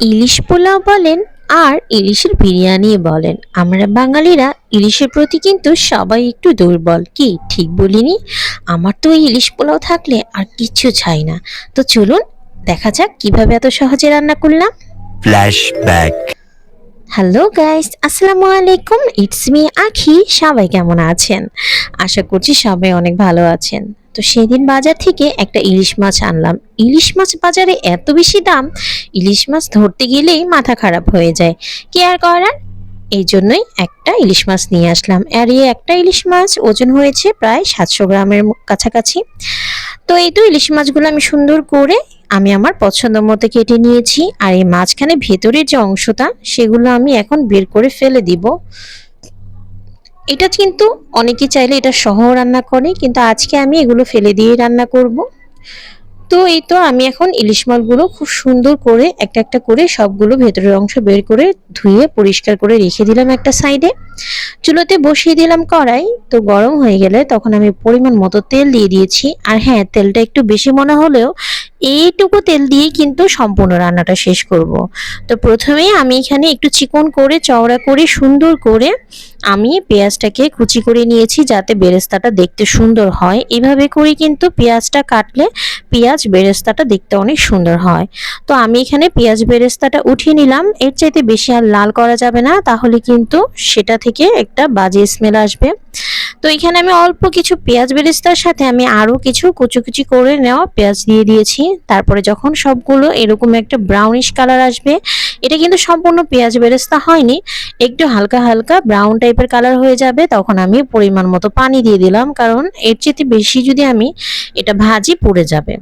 ইলিশ পোলাও বলেন আর ইলিশের বিরিয়ানি বলেন। আমরা বাঙালিরা ইলিশের প্রতি কিন্তু সবাই একটু দুর্বল। কি? ঠিক বলিনি? আমার তো ইলিশ পোলাও থাকলে আর কিচ্ছু চাই না। তো চলুন দেখা যাক কীভাবে এত সহজে রান্না করলাম। Flashback. হ্যালো গাইস আসসালামু আলাইকুম। ইটস মি আখি। সবাই কেমন আছেন? আশা করছি সবাই অনেক ভালো আছেন। তো সেদিন বাজার থেকে একটা ইলিশ মাছ আনলাম। ইলিশ মাছ বাজারে এত বেশি দাম, ইলিশ মাছ ধরতে গেলেই মাথা খারাপ হয়ে যায়। কি আর করার? এই জন্যই একটা ইলিশ মাছ নিয়ে আসলাম। আর এই একটা ইলিশ মাছ ওজন হয়েছে প্রায় সাতশো গ্রামের কাছাকাছি। তো এই তো ইলিশ মাছগুলো আমি সুন্দর করে আমি আমার পছন্দ মতো কেটে নিয়েছি। আর এই মাঝখানে ভেতরের যে অংশটা, সেগুলো আমি এখন বের করে ফেলে দিব। এটা কিন্তু অনেকে চাইলে এটা সহ রান্না করে, কিন্তু আজকে আমি এগুলো ফেলে দিয়ে রান্না করব। তো এই তো আমি এখন ইলিশ মাছগুলো খুব সুন্দর করে একটা একটা করে সবগুলো ভেতরের অংশ বের করে ধুয়ে পরিষ্কার করে রেখে দিলাম একটা সাইডে। চুলোতে বসিয়ে দিলাম কড়াই, তো গরম হয়ে গেলে তখন আমি পরিমাণ মতো তেল দিয়ে দিয়েছি। আর হ্যাঁ তেলটা একটু বেশি মনে হলেও এইটুকু তেল দিয়েই কিন্তু সম্পূর্ণ রান্নাটা শেষ করব। তো প্রথমেই আমি এখানে একটু চিকন করে, চওড়া করে, সুন্দর করে আমি পেঁয়াজটাকে কুচি করে নিয়েছি যাতে বেরেস্তাটা দেখতে সুন্দর হয়। এভাবে করে কিন্তু পেঁয়াজটা কাটলে পেঁয়াজ বেরেস্তাটা দেখতে অনেক সুন্দর হয়। তো আমি এখানে পেঁয়াজ বেরেস্তাটা উঠিয়ে নিলাম। এর চাইতে বেশি আর লাল করা যাবে না। তাহলে কিন্তু সেটা থেকে একটা বাজে স্মেল আসবে। তো এখানে আমি অল্প কিছু পেঁয়াজ বেরেস্তার সাথে আমি আরও কিছু কুচি কুচি করে নেওয়া পেঁয়াজ দিয়ে দিয়েছি। তারপরে যখন সবগুলো এরকম একটা ব্রাউনিশ কালার আসবে, এটা কিন্তু সম্পূর্ণ পেঁয়াজ বেরেস্তা হয়নি, একটু হালকা হালকা ব্রাউন টাইপের কালার হয়ে যাবে, তখন আমি পরিমাণ মতো পানি দিয়ে দিলাম, কারণ এর চেয়ে বেশি যদি আমি এটা ভাজি পুড়ে যাবে।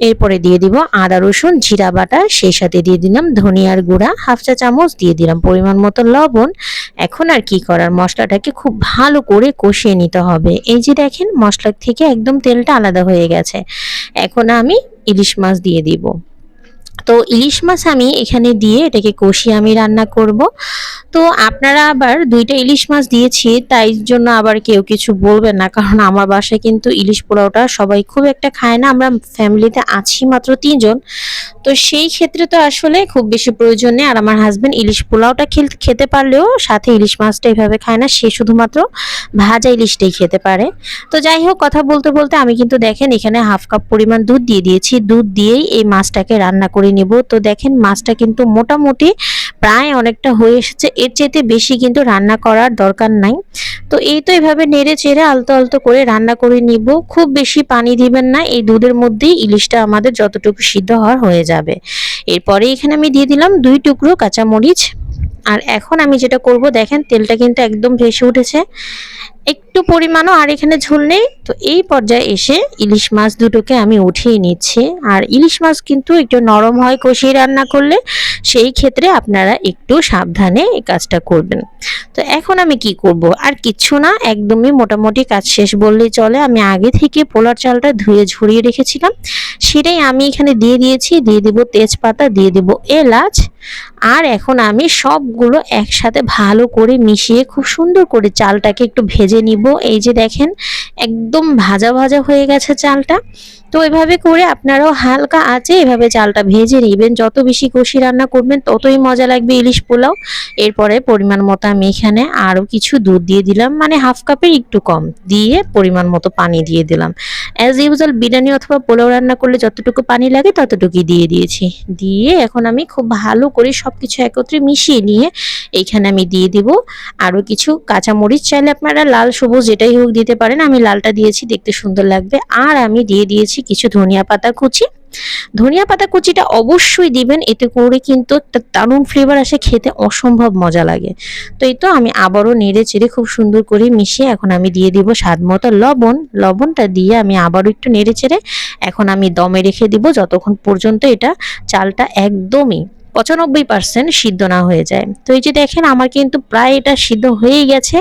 এরপরে দিয়ে দিব আদা, রসুন, জিরা বাটা, সেই সাথে দিয়ে দিলাম ধনিয়ার গুঁড়া, হাফ চা চামচ, দিয়ে দিলাম পরিমাণ মতো লবণ। এখন আর কি করার? মশলাটাকে খুব ভালো করে কষিয়ে নিতে হবে। এই যে দেখেন, মশলার থেকে একদম তেলটা আলাদা হয়ে গেছে। এখন আমি ইলিশ মাছ দিয়ে দিব। তো ইলিশ মাছ আমি এখানে দিয়ে এটাকে কষিয়ে আমি রান্না করব। তো আপনারা আবার দুইটা ইলিশ মাছ দিয়েছি, তাই জন্য আবার কেউ কিছু বলবেন না, কারণ আমার বাসায় কিন্তু ইলিশ পোলাওটা সবাই খুব একটা খায় না, আমরা ফ্যামিলিতে আছি মাত্র তিনজন। তো সেই ক্ষেত্রে তো আসলে খুব বেশি প্রয়োজন নেই আর আমার হাজবেন্ড ইলিশ পোলাওটা খেতে পারলেও সাথে ইলিশ মাছটা এভাবে খায় না, সে শুধুমাত্র ভাজা ইলিশটাই খেতে পারে। তো যাই হোক, কথা বলতে বলতে আমি কিন্তু দেখেন এখানে হাফ কাপ পরিমাণ দুধ দিয়ে দিয়েছি, দুধ দিয়েই এই মাছটাকে রান্না করে নিব। তো দেখেন মাছটা কিন্তু মোটামুটি প্রায় অনেকটা হয়ে এসেছে। এর চাইতে বেশি কিন্তু রান্না করার দরকার নাই। তো এই তো এভাবে নেড়ে চেড়ে আলতো আলতো করে রান্না করে নিব। খুব বেশি পানি দিবেন না। এই দুধের মধ্যেই ইলিশটা আমাদের যতটুকু সিদ্ধ হওয়ার হয়ে যাবে। এরপরে এখানে আমি দিয়ে দিলাম দুই টুকরো কাঁচামরিচ। আর এখন আমি যেটা করব, দেখেন তেলটা কিন্তু একদম ভেসে উঠেছে। একটু পরিমাণও আর এখানে ঝোল নেই। তো এই পর্যায়ে এসে ইলিশ মাছ দুটোকে আমি উঠিয়ে নিচ্ছি। আর ইলিশ মাছ কিন্তু একটু নরম হয় কষিয়ে রান্না করলে, সেই ক্ষেত্রে আপনারা একটু সাবধানে এই কাজটা করবেন। তো এখন আমি কি করব? আর কিচ্ছু না, একদমই মোটামুটি কাজ শেষ বললেই চলে। আমি আগে থেকে পোলার চালটা ধুয়ে ঝরিয়ে রেখেছিলাম। সেটাই আমি এখানে দিয়ে দিয়েছি। দিয়ে দিব তেজপাতা, দিয়ে দিব এলাচ। আর এখন আমি সবগুলো একসাথে ভালো করে মিশিয়ে, খুব সুন্দর করে চালটাকে একটু ভেজে নিব। এই যে দেখেন, একদম ভাজা ভাজা হয়ে গেছে চালটা। তো এভাবে করে আপনারাও হালকা আছে এভাবে চালটা ভেজে নেবেন। যত বেশি কষি রান্না করবেন, ততই মজা লাগবে ইলিশ পোলাও। এরপরে পরিমাণ মতো আমি এখানে আরও কিছু দুধ দিয়ে দিলাম। মানে হাফ কাপের একটু কম দিয়ে পরিমাণ মতো পানি দিয়ে দিলাম। অ্যাজ ইউজুয়াল বিরিয়ানি অথবা পোলাও রান্না করলে যতটুকু পানি লাগে, ততটুকুই দিয়ে দিয়েছি। দিয়ে এখন আমি খুব ভালো করে সব কিছু একত্রে মিশিয়ে নিয়ে এইখানে আমি দিয়ে দিব। আরও কিছু কাঁচামরিচ চাইলে আপনারা লাল সবুজ যেটাই হোক দিতে পারেন, আমি লালটা দিয়েছি, দেখতে সুন্দর লাগবে। আর আমি দিয়ে দিয়েছি কিছু ধনিয়া পাতা কুচি। ধনিয়া পাতা কুচিটা অবশ্যই দিবেন, এতে করে কিন্তু একটা দারুণ ফ্লেভার আসে, খেতে অসম্ভব মজা লাগে। তো এই তো আমি আবারও নেড়ে চেড়ে খুব সুন্দর করে মিশিয়ে এখন আমি দিয়ে দিব স্বাদ মতো লবণ। লবণটা দিয়ে আমি আবারও একটু নেড়ে চেড়ে এখন আমি দমে রেখে দিব, যতক্ষণ পর্যন্ত এটা চালটা একদমই পঁচানব্বই পার্সেন্ট সিদ্ধ না হয়ে যায়। তো এই যে দেখেন, আমার কিন্তু প্রায় এটা সিদ্ধ হয়েই গেছে।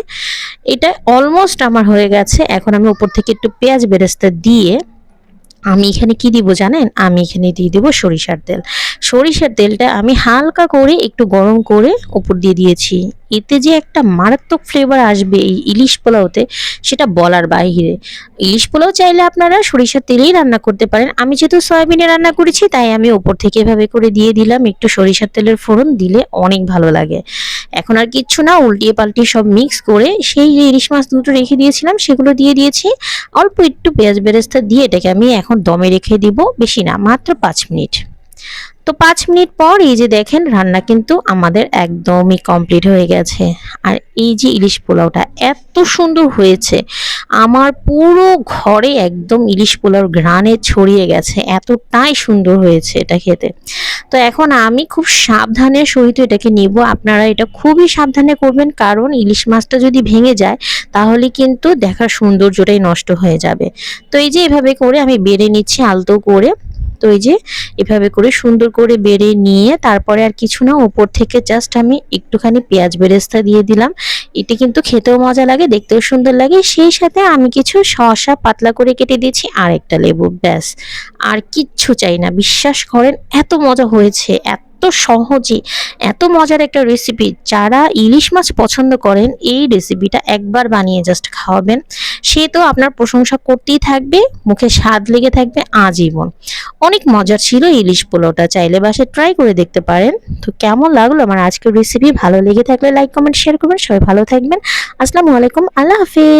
এটা অলমোস্ট আমার হয়ে গেছে। এখন আমি উপর থেকে একটু পেঁয়াজ বেরেস্তা দিয়ে আমি এখানে কি দিব জানেন? আমি এখানে দিয়ে দেবো সরিষার তেল। সরিষার তেলটা আমি হালকা করে একটু গরম করে উপর দিয়ে দিয়েছি। এতে যে একটা মারাত্মক ফ্লেভার আসবে এই ইলিশ পোলাওতে, সেটা বলার বাইরে ইলিশ পোলাও চাইলে আপনারা সরিষার তেলেই রান্না করতে পারেন। আমি যেহেতু সয়াবিনে রান্না করেছি, তাই আমি ওপর থেকে এভাবে করে দিয়ে দিলাম। একটু সরিষার তেলের ফোড়ন দিলে অনেক ভালো লাগে। এখন আর কিচ্ছু না, উল্টিয়ে পাল্টিয়ে সব মিক্স করে সেই যে ইলিশ মাছ দুটো রেখে দিয়েছিলাম, সেগুলো দিয়ে দিয়েছি। অল্প একটু পেঁয়াজ বেরেস্তা দিয়ে এটাকে আমি এখন দমে রেখে দিব, বেশি না, মাত্র পাঁচ মিনিট। তো পাঁচ মিনিট পর এই যে দেখেন, রান্না কিন্তু আমাদের একদমই কমপ্লিট হয়ে গেছে। আর এই যে ইলিশ পোলাওটা এত সুন্দর হয়েছে, আমার পুরো ঘরে একদম ইলিশ পোলাওর ঘ্রাণে ছড়িয়ে গেছে, এতটাই সুন্দর হয়েছে এটা খেতে। তো এখন আমি খুব সাবধানের সহিত এটাকে নিব। আপনারা এটা খুবই সাবধানে করবেন, কারণ ইলিশ মাছটা যদি ভেঙে যায়, তাহলে কিন্তু দেখার সৌন্দর্যটাই নষ্ট হয়ে যাবে। তো এই যে এভাবে করে আমি বেড়ে নিচ্ছি আলতো করে। তো এই যে এভাবে করে সুন্দর করে বেড়ে নিয়ে, তারপরে আর কিছু না, উপর থেকে জাস্ট আমি একটুখানি পেঁয়াজ বেরেস্তা দিয়ে দিলাম। এটি কিন্তু খেতেও মজা লাগে, দেখতেও সুন্দর লাগে। সেই সাথে আমি কিছু শসা পাতলা করে কেটে দিয়েছি আর একটা লেবু, ব্যাস। আর কিচ্ছু চাই না, বিশ্বাস করেন, এত মজা হয়েছে, এত সহজে, এত মজার একটা রেসিপি যারা ইলিশ মাছ পছন্দ করেন, এই রেসিপিটা একবার বানিয়ে জাস্ট খাওয়াবেন। সে তো আপনার প্রশংসা করতেই থাকবে, মুখে স্বাদ লেগে থাকবে, আজীবন। অনেক মজার ছিল ইলিশ পোলাওটা, চাইলে বাসে ট্রাই করে দেখতে পারেন। তো কেমন লাগল আমার আজকের রেসিপি ভালো লেগে থাকলে লাইক কমেন্ট শেয়ার করবেন। সবাই ভালো থাকবেন। আসসালামু আলাইকুম, আল্লাহ হাফিজ।